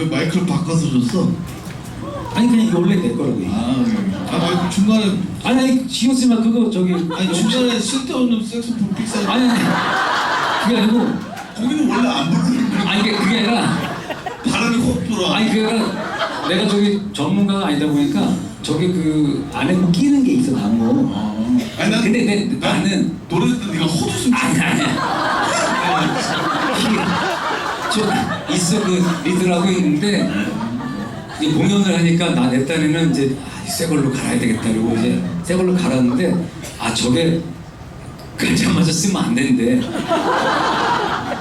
왜, 왜 마이크를 바꿔서 줬어? 아니 그냥 이거 원래 내 거라고. 이게. 아, 아 마이크 중간에 아니 아니 쓰지 마 그거 저기 아니 중간에 쓸데없는 색소폰 픽사 아니 아니 그게 아니고 거기는 원래 안 부르는 거야. 아니 그게, 그게 아니라 바람이 확 불어. 아니 그게 아니라 내가 저기 전문가가 아니다 보니까 저기 그 안에 뭐 끼는 게 있어 나무. 어. 아니 난 근데 내, 나는 노래 듣는 네가 헛웃음 아니 아니 좀 있어 그 리드라고 있는데 이 공연을 하니까 나 내 딴에는 이제 아, 새 걸로 갈아야 되겠다 그러고 이제 새 걸로 갈았는데 아 저게 갈자마자 쓰면 안 된대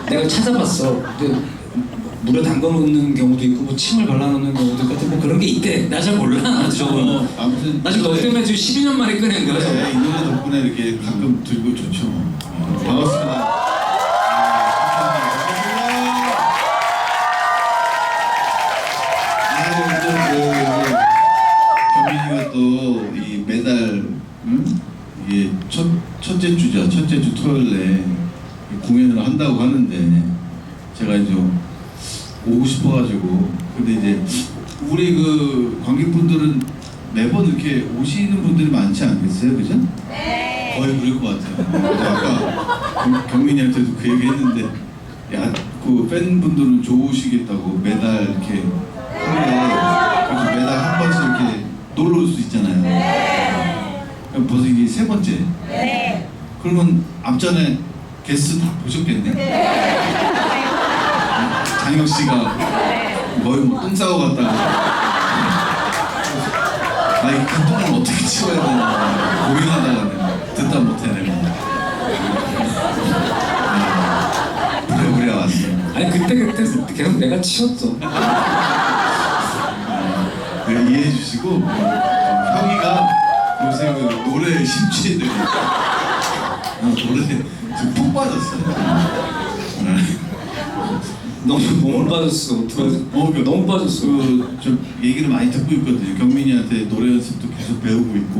내가 찾아봤어 근데 물에 담가 놓는 경우도 있고 뭐 침을 발라 놓는 경우도 있고 뭐 그런 게 있대 나 잘 몰라 나도 저거 어, 아무튼 나 지금 너 때문에 지금 12년 만에 꺼낸 거야 저거. 네, 이 노래 덕분에 이렇게 가끔 들고 좋죠. 어, 반갑습니다. 첫째 주 토요일에 공연을 한다고 하는데 제가 이제 오고 싶어가지고 근데 이제 우리 그 관객분들은 매번 이렇게 오시는 분들이 많지 않겠어요, 그죠? 네. 거의 그럴 것 같아요. 아까 경민이한테도 그 얘기 했는데 야, 그 팬분들은 좋으시겠다고 매달 이렇게 하루에 매달 한 번씩 이렇게 놀러 올 수 있잖아요. 네. 벌써 이게 세 번째. 네. 그러면 앞전에 게스트 다 보셨겠네. 장혁 씨가 거의 뭐 똥 싸고 갔다가 아이 그 똥을 어떻게 치워야 되나 고민하다가 내가 듣다 못해 내가 네. 부랴부랴 왔어 아니 그때 그때 계속 내가 치웠어. 네, 이해해 주시고 어, 형이가 요새 그 노래에 심취해 되고 어, 노래 지금 푹 빠졌어요 네. 너무 너무 빠졌어. 어떡하지? 어, 그- 너무 빠졌어. 그, 좀 얘기를 많이 듣고 있거든요. 경민이한테 노래 연습도 계속 배우고 있고.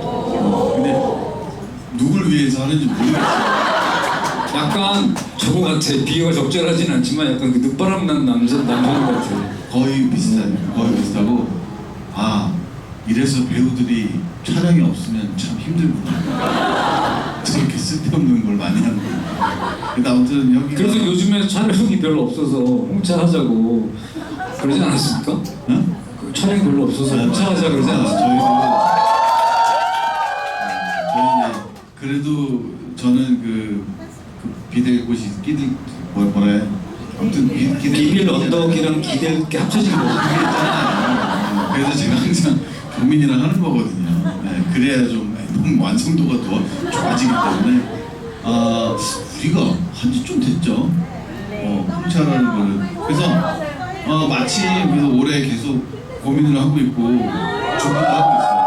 어, 근데 누굴 위해서 하는지 모르겠어요. 약간 저거 같아. 비유가 적절하진 않지만 약간 그 늦바람 난 남자 남자 같아. 거의 비슷해요. 거의 비슷하고. 아, 이래서 배우들이 촬영이 없으면 참 힘들구나. 저렇게 쓸데없는 걸 많이 하는구나. 근데 아무튼 여기가. 그래서 요즘에 촬영이 별로 없어서 홍차하자고 그러지 않았습니까? 응? 그 촬영이 별로 없어서 홍차하자 그러지 아, 않았습니까? 저희도 저희 이제 그래도 저는 그, 그 비델 곳이 끼들 뭐해 아무튼 비, 기댈 비빌 언덕이랑 기댈 이렇게 합쳐진 있잖아요. 그래서 제가 항상 경민이랑 하는 거거든요. 네, 그래야 좀 앨범 완성도가 더 좋아지기 때문에 아 우리가 한 지 좀 됐죠. 어, 홍차라는 거를 그래서 어, 마침 그래서 올해 계속 고민을 하고 있고 준비도 하고 있어요.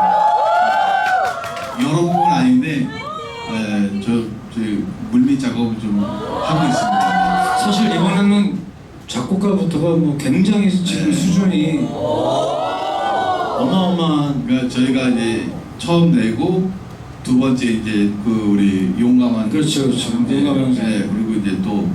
여러 부분 아닌데 에, 저 저희 물밑 작업을 좀 하고 있습니다. 사실 이번에는 작곡가부터가 뭐 굉장히 지금 네. 수준이 어마어마한 그러니까 저희가 이제 처음 내고 두 번째 이제 그 우리 용감한 그렇죠, 그렇죠. 네, 용감한 네, 그리고 이제 또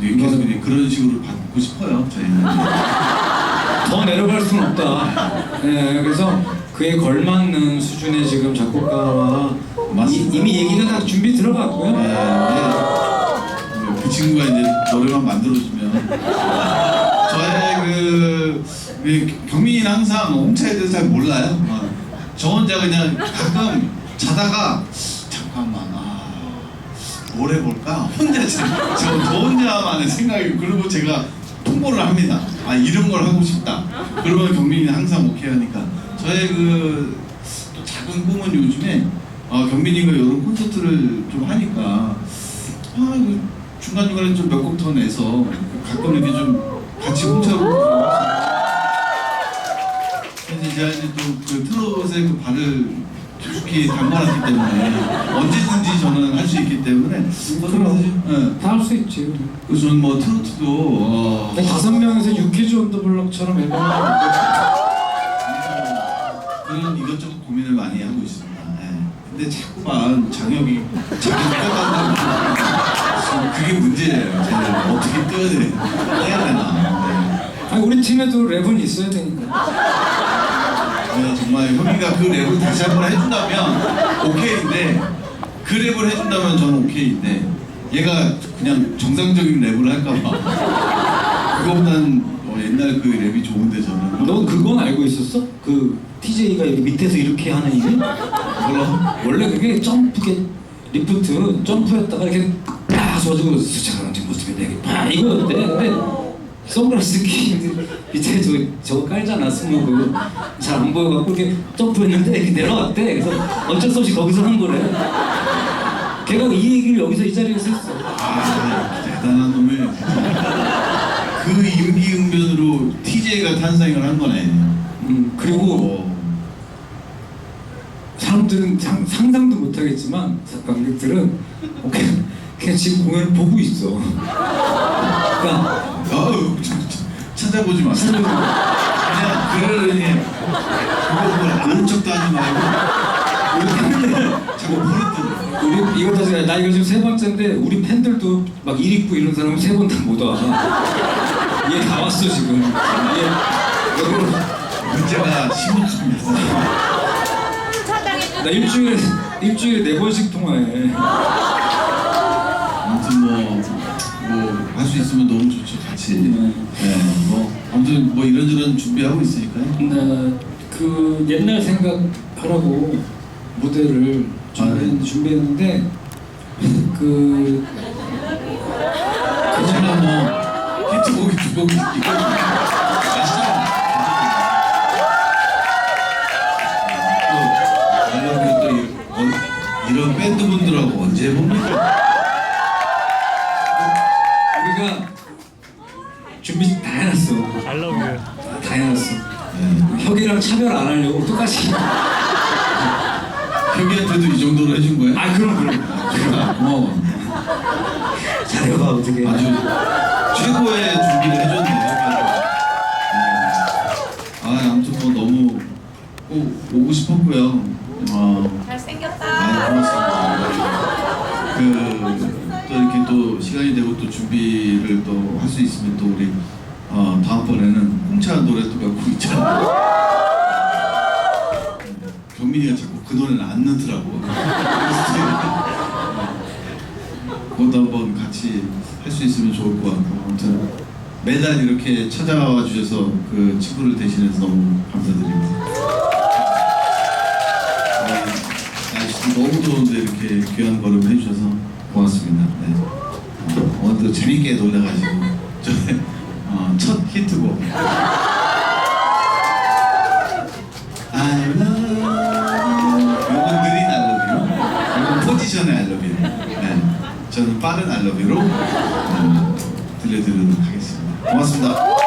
계속 이제 그런 식으로 받고 싶어요 저희는 더 내려갈 수는 없다. 네, 그래서 그에 걸맞는 수준의 지금 작곡가와 맞습니다. 이, 미 얘기가 다 준비 들어갔고요. 네, 네. 그 친구가 이제 노래만 만들어주면 저의 그, 그 경민이는 항상 홍차에 대해서 잘 몰라요. 어. 저 혼자 그냥 가끔 자다가 잠깐만 아, 뭘 해볼까? 혼자 저, 저 혼자만의 생각이 그리고 제가 통보를 합니다. 아 이런 걸 하고 싶다. 그러면 경민이는 항상 오케이 하니까. 저의 그 또 작은 꿈은 요즘에 어, 경민이가 이런 콘서트를 좀 하니까 아 이거 중간중간에 좀 몇 곡 더 내서 가끔 이렇게 좀 같이 훔쳐보고 근데 제가 이제 또그그 발을 깊숙이 담가놨기 때문에 언제든지 저는 할 수 있기 때문에 그럼. 예. 다할 수 있지. 그래서 저는 뭐 트로트도 어, 다섯 명에서 유키즈 온더 블럭처럼 앨범을 그런 이것저것 고민을 많이 하고 있습니다. 예. 근데 자꾸만 장혁이 자기 뼈간다고 그게 문제예요. 저는 어떻게 돼? 해야 되나? 아니 우리 팀에도 랩은 있어야 되니까. 정말 형이가 그 랩을 다시 한 번 해준다면 오케이인데 그 랩을 해준다면 저는 오케이인데 얘가 그냥 정상적인 랩을 할까봐 그거보단 어, 옛날 그 랩이 좋은데 저는 너 그건 알고 있었어? 그 TJ가 이렇게 밑에서 이렇게 하는 이게? 몰라? 원래 그게 점프게 리프트 점프했다가 이렇게 딱 쏘고 수차가는 모습이 되게 팍 이거였대. 근데 선글라스 끼 밑에 저 저거 깔잖아 스모그 잘안 보여갖고 이렇게 점프했는데 이렇게 내려왔대. 그래서 어쩔 수 없이 거기서 한 거래. 걔가 이 얘기를 여기서 이 자리에서 했어. 아 대단한 놈이 그 임기응변으로 TJ가 탄생을 한 거네 음 그리고 어, 사람들은 상, 상상도 못하겠지만 관객들은 어, 그냥, 그냥 지금 공연을 보고 있어. 그러니까 찾아보지 마세요 그냥 그러려니 그거 뭘 아는 척도 하지 말고 이렇게 자꾸 버릇들어 우리 이거 다시 나 이거 지금 세 번째인데 우리 팬들도 막 일 있고 이런 사람은 세 번 다 못 와. 얘 다 왔어 지금. 얘 이거 문제가 심각합니다 나 일주일에 일주일에 네 번씩 통화해. 아무튼 뭐 뭐 할 수 있으면 너무 좋죠 같이 네. 아무튼 뭐 이런저런 준비하고 있으니까요 나그 옛날 생각하라고 무대를 준비, 준비했는데 그 그렇지만 뭐 히트곡이 두 곡이 있거든요 이- 어, 이런 밴드 분들하고 언제 봅니까? 네. 혁이랑 차별 안 하려고 똑같이. 형이한테도 이 정도로 해준 거야? 아 그럼 그럼. 제가 고마워 잘해봐 어떻게. 아주 최고의 준비를 해줬네요. 아, 아무튼 뭐 너무 꼭 오고 싶었고요. 어, 잘생겼다. 아, 고맙습니다. 그, 또 이렇게 또 시간이 되고 또 준비를 또 할 수 있으면 또 우리 어, 다음번에는 홍차 노래 또몇곡 있잖아. 경 민이가 자꾸 그 노래를 안 넣더라고. 그것도 한번 같이 할 수 있으면 좋을 것 같고 아무튼 매달 이렇게 찾아와 주셔서 그 친구를 대신해서 너무 감사드립니다. 어, 날씨도 너무 더운데 이렇게 귀한 걸음 해주셔서 고맙습니다. 네. 어, 오늘도 재밌게 놀래가지고 저의 어, 첫 히트곡 love you 네. 저는 빠른 love you로 어, 들려드리도록 하겠습니다. 고맙습니다.